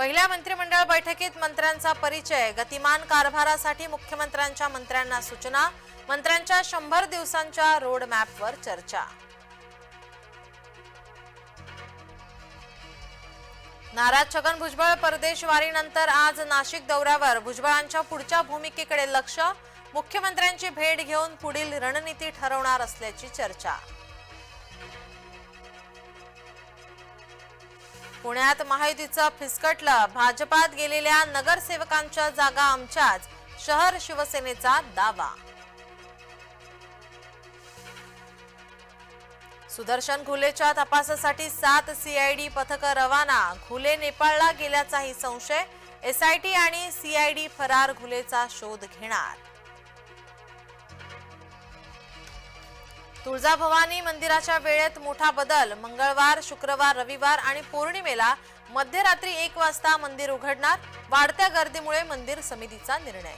पहिल्या मंत्रिमंडळ बैठकीत मंत्र्यांचा परिचय गतिमान कारभारासाठी मुख्यमंत्र्यांच्या मंत्र्यांना सूचना मंत्र्यांच्या शंभर दिवसांच्या रोड मॅपवर चर्चा. नाराज छगन भुजबळ परदेशवारीनंतर आज नाशिक दौऱ्यावर. भुजबळांच्या पुढच्या भूमिकेकडे लक्ष. मुख्यमंत्र्यांची भेट घेऊन पुढील रणनीती ठरवणार असल्याची चर्चा. पुण्यात महायुतीचा फिसकटलं. भाजपात गेलेल्या नगरसेवकांच्या जागा आमच्याच. शहर शिवसेनेचा दावा. सुदर्शन घुलेच्या तपासासाठी सात सीआयडी पथकं रवाना. घुले नेपाळला गेल्याचाही संशय. एसआयटी आणि सीआयडी फरार घुलेचा शोध घेणार. तुळजाभवानी मंदिराच्या वेळेत मोठा बदल. मंगळवार शुक्रवार रविवार आणि पौर्णिमेला मध्यरात्री एक वाजता मंदिर उघडणार. वाढत्या गर्दीमुळे मंदिर समितीचा निर्णय.